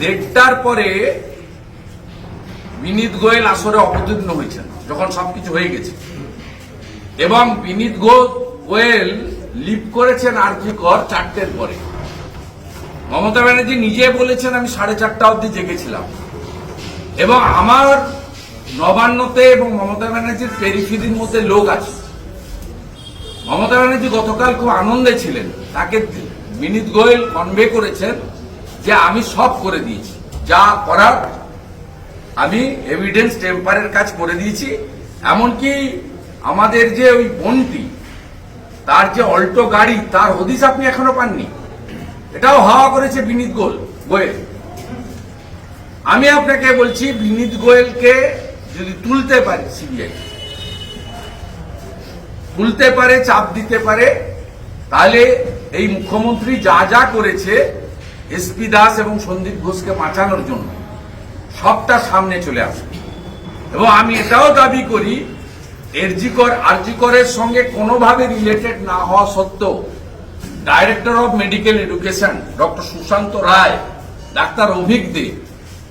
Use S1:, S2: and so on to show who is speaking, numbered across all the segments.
S1: দেড়টার পরে বিনীত গোয়েল আসরে অবতীর্ণ হয়েছেন, যখন সবকিছু হয়ে গেছে। এবং বিনীত গোয়েল লিভ করেছেন আর জি কর চারটের পরে। মমতা ব্যানার্জি নিজে বলেছেন, আমি সাড়ে চারটা অবধি জেগেছিলাম। এবং আমার নবান্নতে এবং মমতা ব্যানার্জির পেরিফিরির মধ্যে লোক আছে। মমতা ব্যানার্জি গতকাল খুব আনন্দে ছিলেন। তাকে বিনীত গোয়েল কনভে করেছেন যে আমি সব করে দিয়েছি। যা করার আমি এভিডেন্স টেম্পারের কাজ করে দিয়েছি। এমনকি আমাদের যে ওই বন্টি, তার যে অল্টো গাড়ি, তার হদিস আপনি এখনও পাননি। এটাও হাওয়া করেছে বিনীত গোল গোয়েল, আমি আপনাকে বলছি, বিনীত গোয়েলকে যদি তুলতে পারে সিবিআই তুলতে পারে, চাপ দিতে পারে, তাহলে এই মুখ্যমন্ত্রী যা যা করেছে এসপি দাস এবং সন্দীপ ঘোষকে বাঁচানোর জন্য সবটা সামনে চলে আসবে। এবং আমি এটাও দাবি করি, এরজিকর, আরজিকরের সঙ্গে কোনোভাবে রিলেটেড না হওয়া সত্ত্বেও director of medical education doctor Sushant Roy, doctor Abhik দে,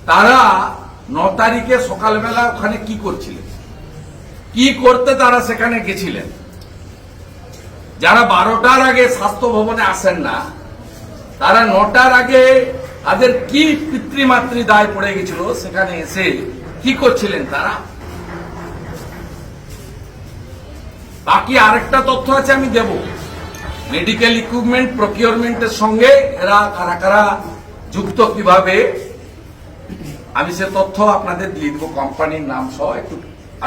S1: তারা ন তারিখে সকালবেলা ওখানে কি করছিলেন? কি করতে তারা সেখানে গেছিলেন? যারা বারোটার আগে স্বাস্থ্য ভবনে আসেন না তারা নটার আগে তাদের কি পিতৃমাতৃ দায় পড়ে গেছিল সেখানে এসে কি করছিলেন তারা? বাকি আরেকটা তথ্য আছে আমি দেব। মেডিকেল ইকুইপমেন্ট প্রকিউরমেন্টের সঙ্গে এরা কারা কারা যুক্ত কীভাবে, আমি সে তথ্য আপনাদের দিয়ে দেবো। কোম্পানির নাম সহ একটু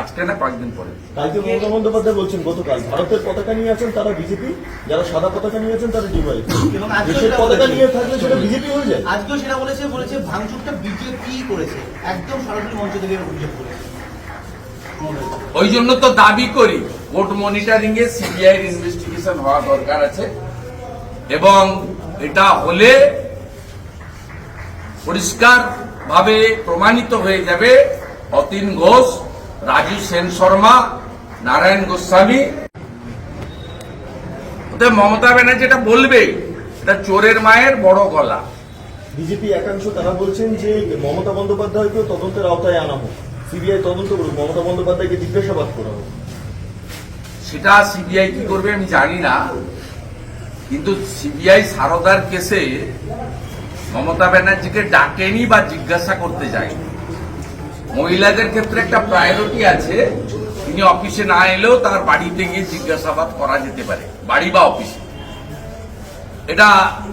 S1: আজকে না কয়েকদিন পরে।
S2: কালকে মমতা বন্দ্যোপাধ্যায় বলছেন গতকাল ভারতের পতাকা নিয়ে আছেন তারা বিজেপি যারা সাদা পতাকা নিয়ে আছেন তারা ডিওয়াই
S3: এবং আজকে
S2: দেশের পতাকা নিয়ে থাকলে সেটা বিজেপি হয়ে যায়।
S3: আজকেও সেটা বলেছে বলেছে ভাঙচুরটা বিজেপি করেছে। একদম সরাসরি মঞ্চ থেকে অভিযোগ করেছে।
S1: ওই জন্য তো দাবি করি কোর্ট মনিটরিং এ সিবিআই ইনভেস্টিগেশন হওয়া দরকার আছে। এবং এটা হলে পরিষ্কার ভাবে প্রমাণিত হয়ে যাবে অতীন ঘোষ রাজু সেন শর্মা নারায়ণ গোস্বামী ওতে মমতা ব্যানার্জি এটা বলবে এটা চোরের মায়ের বড় গলা
S2: বিজেপি একাংশ তারা বলছেন যে মমতা বন্দ্যোপাধ্যায়কেও তদন্তের আওতায় আনা হোক। সিবিআই তদন্ত করুক মমতা বন্দ্যোপাধ্যায়কে জিজ্ঞাসাবাদ করা হোক।
S1: সেটা সিবিআই কি করবে আমি জানি না কিন্তু সিবিআই সারদার কেসে মমতা ব্যানার্জিকে ডাকেনি বা জিজ্ঞাসা করতে যায়নি। মহিলাদের ক্ষেত্রে একটা প্রায়োরিটি আছে। তিনি অফিসে না এলেও তার বাড়িতে গিয়ে জিজ্ঞাসাবাদ করা যেতে পারে, বাড়ি বা অফিসে এটা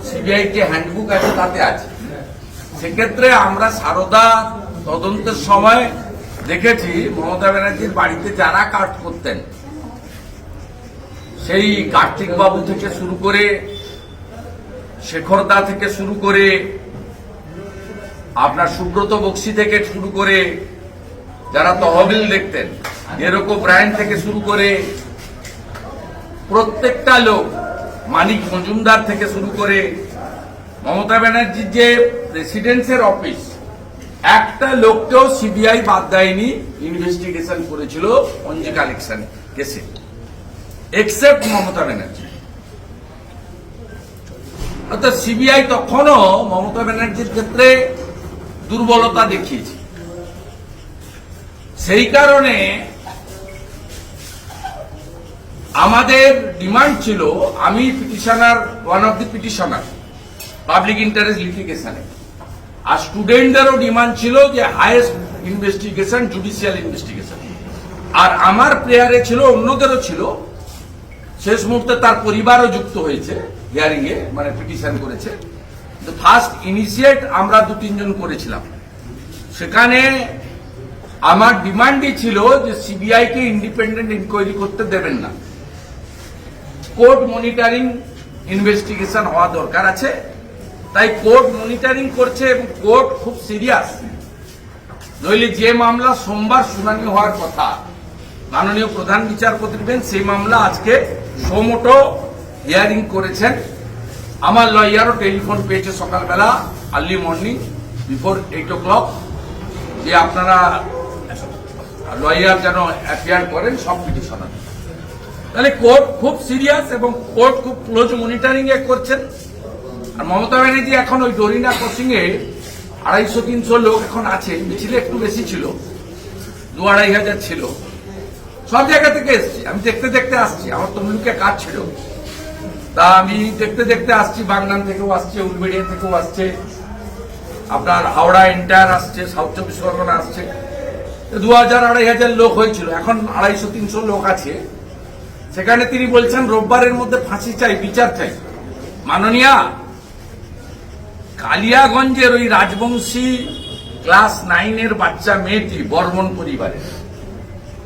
S1: সিবিআই যে হ্যান্ডবুক আছে, তাতে আছে। সেক্ষেত্রে আমরা সারদা তদন্তের সময় দেখেছি, মমতা ব্যানার্জির বাড়িতে যারা কাজ করতেন, সেই কার্তিক বাবু থেকে শুরু করে, শেখরদা থেকে শুরু করে, আপনার সুব্রত বক্সি থেকে শুরু করে যারা তহবিল দেখতেন, এরকম ব্র্যান্ড থেকে শুরু করে প্রত্যেকটা লোক মানিক মজুমদার থেকে শুরু করে মমতা ব্যানার্জির যে প্রেসিডেন্সের অফিস একটা লোককেও সিবিআই বাদ দেয়নি ইনভেস্টিগেশন করেছিল পঞ্জি কালেকশন কেসে এক্সেপ্ট মমতা ব্যানার্জি। অর্থাৎ সিবিআই তখনও মমতা ব্যানার্জির ক্ষেত্রে দুর্বলতা দেখিয়েছে। সেই কারণে আমাদের ডিমান্ড ছিল, আমি petitioner one of the petitioner public interest লিটিগেশনে আর স্টুডেন্টদেরও ডিমান্ড ছিল যে হাইয়েস্ট ইনভেস্টিগেশন জুডিশিয়াল ইনভেস্টিগেশন আর আমার প্রেয়ারে ছিল, অন্যদেরও ছিল, শেষ মুহূর্তে তার পরিবারও যুক্ত হয়েছে হিয়ারিং এ মানে পিটিশন করেছে। ফার্স্ট ইনিশিয়েট আমরা দু তিনজন করেছিলাম। সেখানে আমার ডিমান্ডই ছিল যে সিবিআই কে ইন্ডিপেন্ডেন্ট ইনকোয়ারি করতে দেবেন না। কোর্ট মনিটরিং ইনভেস্টিগেশন হওয়া দরকার আছে। তাই কোর্ট মনিটরিং করছে এবং কোর্ট খুব সিরিয়াস নইলে যে মামলা সোমবার শুনানি হওয়ার কথা, মাননীয় প্রধান বিচারপতির বেঞ্চ সেই মামলা আজকে সোমোটো হিয়ারিং করেছেন। আমার লয়ারও টেলিফোন পেয়েছে সকালবেলা early morning before eight o'clock যে আপনারা লয়ার যেন অ্যাপিয়ার করেন, সব পিটিশনার তাহলে কোর্ট খুব সিরিয়াস এবং কোর্ট খুব ক্লোজ মনিটরিং এ করছেন। আর মমতা ব্যানার্জি এখন ওই ডরিনা কোচিং এ আড়াইশো, তিনশো লোক এখন আছে, মিছিলে একটু বেশি ছিল, দু আড়াই হাজার ছিল। সব জায়গা থেকে এসছি, আমি দেখতে দেখতে আসছি, আমার তমলুকে কাজ ছিল। তা আমি দেখতে দেখতে আসছি, বাগনান থেকেও আসছে, উলবেড়িয়া থেকেও আসছে। আপনার হাওড়া এন্টায়ার আসছে, সাউথ চব্বিশ পরগনা আসছে। দু হাজার আড়াই হাজার লোক হয়েছিল। এখন আড়াইশো তিনশো লোক আছে। সেখানে তিনি বলছেন, রোববারের মধ্যে ফাঁসি চাই, বিচার চাই। মাননীয়া, কালিয়াগঞ্জের ওই রাজবংশী ক্লাস নাইনের বাচ্চা মেয়েটি, বর্মন পরিবারের।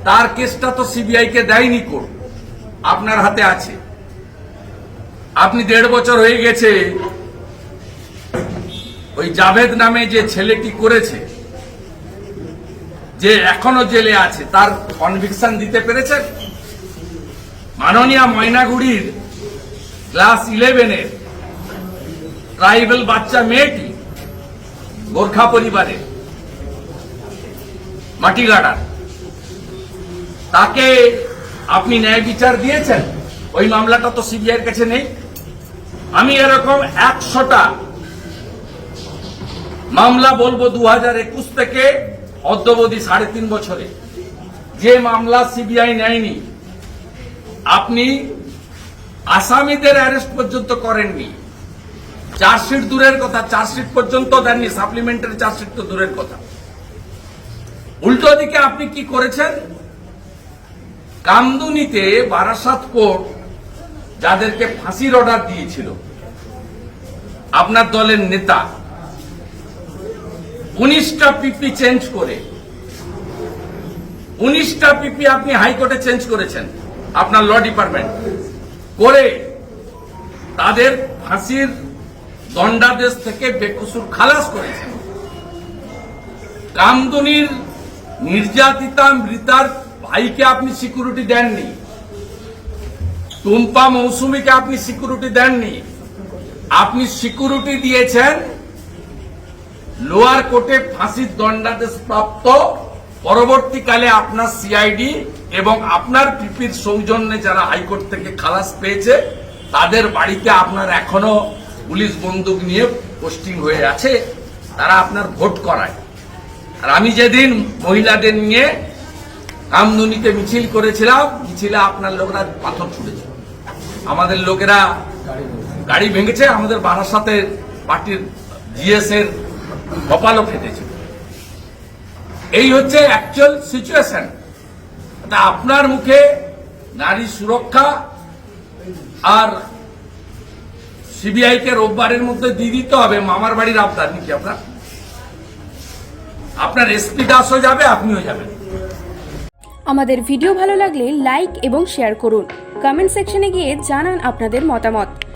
S1: তার কেসটা তো সিবিআই কে দেয়নি কোর্ট। আপনার হাতে আছে। আপনি দেড় বছর হয়ে গেছে। ওই জাভেদ নামে যে ছেলেটি করেছে যে এখনও জেলে আছে, তার কনভিকশন দিতে পেরেছেন? মাননীয় ময়নাগুড়ির ক্লাস ইলেভেনের ট্রাইবেল বাচ্চা মেয়েটি গোর্খা পরিবারের, মাটিগাড়ার। তাকে আপনি ন্যায় বিচার দিয়েছেন? ওই মামলাটা তো সিবিআইয়ের কাছে নেই। আমি এরকম একশোটা মামলা বলব দু হাজার একুশ থেকে অদ্যবধি সাড়ে তিন বছরে যে মামলা সিবিআই নেয়নি, আপনি আসামিদের অ্যারেস্ট পর্যন্ত করেননি। চার্জশিট দূরের কথা চার্জশিট পর্যন্ত দেননি, সাপ্লিমেন্টারি চার্জশিট তো দূরের কথা। উল্টো দিকে আপনি কি করেছেন? কামদুনিতে বারাসাত কোর্ট যাদেরকে ফাঁসির অর্ডার দিয়েছিল, আপনার দলের নেতা উনিশটা পিপি চেঞ্জ করে। উনিশটা পিপি আপনি হাইকোর্টে চেঞ্জ করেছেন, আপনার ল ডিপার্টমেন্ট করে তাদের ফাঁসির দণ্ডাদেশ থেকে বেকসুর খালাস করেছেন। কামদুনির নির্যাতিতা মৃতার ভাইকে আপনি সিকিউরিটি দেননি। টুম্পা মৌসুমীকে আপনি সিকিউরিটি দেননি। আপনি সিকিউরিটি দিয়েছেন লোয়ার কোর্টে ফাঁসির দণ্ডাদেশ প্রাপ্ত। পরবর্তীকালে আপনার সিআইডি এবং আপনার পিপির সৌজন্যে যারা হাইকোর্ট থেকে খালাস পেয়েছে, তাদের বাড়িতে আপনার এখনও পুলিশ বন্দুক নিয়ে পোস্টিং হয়ে আছে, তারা আপনার ভোট করায়। আর আমি যেদিন মহিলাদের নিয়ে কামদুনিতে মিছিল করেছিলাম, মিছিলে আপনার লোকরা পাথর ছুটেছিল আমাদের লোকেরা গাড়ি ভেঙেছে, আমাদের বারাসাতের পার্টির জিএস এর কপালও ফেটেছিল এই হচ্ছে অ্যাকচুয়াল সিচুয়েশন তা আপনার মুখে নারী সুরক্ষা আর সিবিআই কে রোববারের মধ্যে দিয়ে দিতে হবে, মামার বাড়ির আবদার নাকি আপনার? আপনার এসপি দাসও যাবে, আপনিও যাবেন।
S4: আমাদের ভিডিও ভালো লাগলে লাইক এবং শেয়ার করুন। কমেন্ট সেকশনে গিয়ে জানান আপনাদের মতামত।